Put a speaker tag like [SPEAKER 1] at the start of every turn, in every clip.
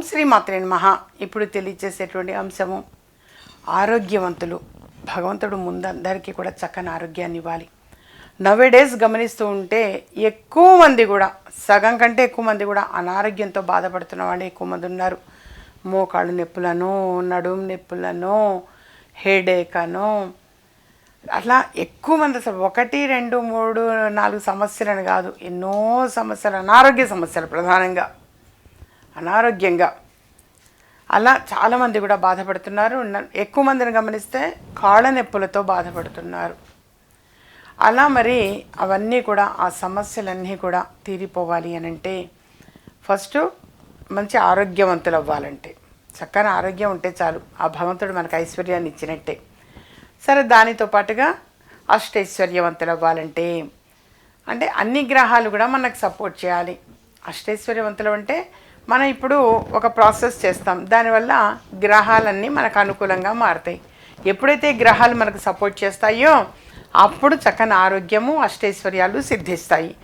[SPEAKER 1] ఓం శ్రీ మాత్రే మహా ఇప్పుడు తెలియజేసేటువంటి అంశము ఆరోగ్యవంతులు భగవంతుడు ముందందరికీ కూడా చక్కని ఆరోగ్యాన్ని ఇవ్వాలి. డేస్ గమనిస్తూ ఉంటే ఎక్కువ మంది కూడా సగం కంటే ఎక్కువ మంది కూడా అనారోగ్యంతో బాధపడుతున్న వాళ్ళు ఎక్కువ మంది ఉన్నారు. మోకాళ్ళు నొప్పులను నడుము నొప్పులను హెడేక్ అను అట్లా ఎక్కువ మంది అసలు ఒకటి రెండు మూడు నాలుగు సమస్యలను కాదు ఎన్నో సమస్యలు అనారోగ్య సమస్యలు ప్రధానంగా. అనారోగ్యంగా. అలా చాలామంది కూడా బాధపడుతున్నారు. ఎక్కువ మందిని గమనిస్తే కాళ్ళ నొప్పులతో బాధపడుతున్నారు. అలా మరి అవన్నీ కూడా ఆ సమస్యలన్నీ కూడా తీరిపోవాలి అని అంటే ఫస్ట్ మంచి ఆరోగ్యవంతులు అవ్వాలంటే. చక్కని ఆరోగ్యం ఉంటే చాలు. ఆ భగవంతుడు మనకు ఐశ్వర్యాన్ని ఇచ్చినట్టే. సరే దానితో పాటుగా అష్టైశ్వర్యవంతులు అవ్వాలంటే అంటే అన్ని గ్రహాలు కూడా మనకు సపోర్ట్ చేయాలి. అష్టైశ్వర్యవంతులు అంటే మనం ఇప్పుడు ఒక ప్రాసెస్ చేస్తాం. దానివల్ల గ్రహాలన్నీ మనకు అనుకూలంగా మారుతాయి. ఎప్పుడైతే గ్రహాలు మనకు సపోర్ట్ చేస్తాయో అప్పుడు చక్కని ఆరోగ్యము అష్టైశ్వర్యాలు సిద్ధిస్తాయి.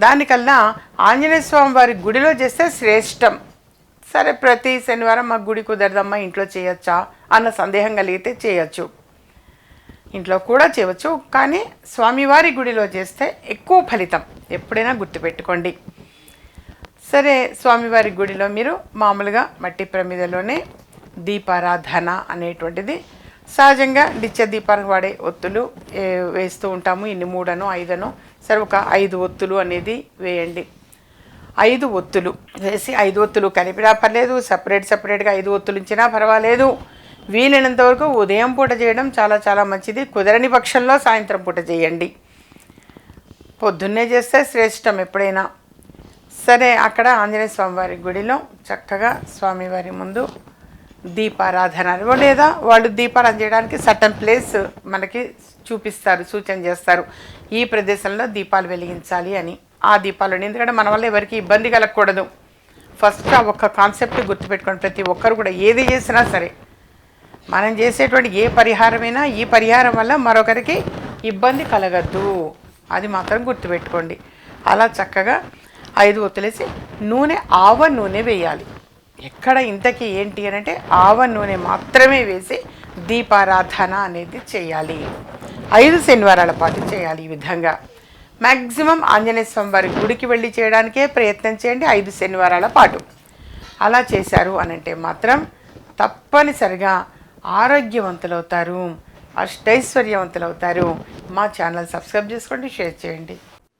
[SPEAKER 1] దానికల్లా ఆంజనేయ స్వామి వారి గుడిలో చేస్తే శ్రేష్టం. సరే ప్రతి శనివారం మా గుడి కుదరదమ్మా ఇంట్లో చేయొచ్చా అన్న సందేహం కలిగితే చేయొచ్చు. ఇంట్లో కూడా చేయవచ్చు. కానీ స్వామివారి గుడిలో చేస్తే ఎక్కువ ఫలితం. ఎప్పుడైనా గుర్తుపెట్టుకోండి. సరే స్వామివారి గుడిలో మీరు మామూలుగా మట్టి ప్రమిదలోనే దీపారాధన అనేటువంటిది సహజంగా నిత్య దీపానికి వాడే ఒత్తులు వేస్తూ ఉంటాము. ఇన్ని మూడను ఐదను సరే ఒక ఐదు ఒత్తులు అనేది వేయండి. ఐదు ఒత్తులు వేసి ఐదు ఒత్తులు కలిపినా పర్లేదు సపరేట్ సపరేట్గా ఐదు ఒత్తులు ఇచ్చినా పర్వాలేదు. వీలైనంత వరకు ఉదయం పూట చేయడం చాలా చాలా మంచిది. కుదరని పక్షంలో సాయంత్రం పూట చేయండి. పొద్దున్నే చేస్తే శ్రేష్టం ఎప్పుడైనా. సరే అక్కడ ఆంజనేయ స్వామివారి గుడిలో చక్కగా స్వామివారి ముందు దీపారాధన లేదా వాళ్ళు దీపారాధన చేయడానికి సటన్ ప్లేస్ మనకి చూపిస్తారు సూచన చేస్తారు. ఈ ప్రదేశంలో దీపాలు వెలిగించాలి అని. ఆ దీపాలు ఎందుకంటే మన వల్ల ఎవరికి ఇబ్బంది కలగకూడదు. ఫస్ట్ ఆ ఒక్క కాన్సెప్ట్ గుర్తుపెట్టుకోండి ప్రతి ఒక్కరు కూడా ఏది చేసినా సరే మనం చేసేటువంటి ఏ పరిహారమైనా ఈ పరిహారం వల్ల మరొకరికి ఇబ్బంది కలగద్దు. అది మాత్రం గుర్తుపెట్టుకోండి. అలా చక్కగా ఐదు ఒత్తులేసి నూనె ఆవ నూనె వేయాలి. ఎక్కడ ఇంతకీ ఏంటి అని అంటే ఆవ నూనె మాత్రమే వేసి దీపారాధన అనేది చేయాలి. ఐదు శనివారాల పాటు చేయాలి ఈ విధంగా. మ్యాక్సిమం ఆంజనేయ స్వామి వారి గుడికి వెళ్ళి చేయడానికే ప్రయత్నం చేయండి ఐదు శనివారాల పాటు. అలా చేశారు అని అంటే మాత్రం తప్పనిసరిగా ఆరోగ్యవంతులవుతారు అష్టైశ్వర్యవంతులవుతారు. మా ఛానల్ సబ్స్క్రైబ్ చేసుకోండి షేర్ చేయండి.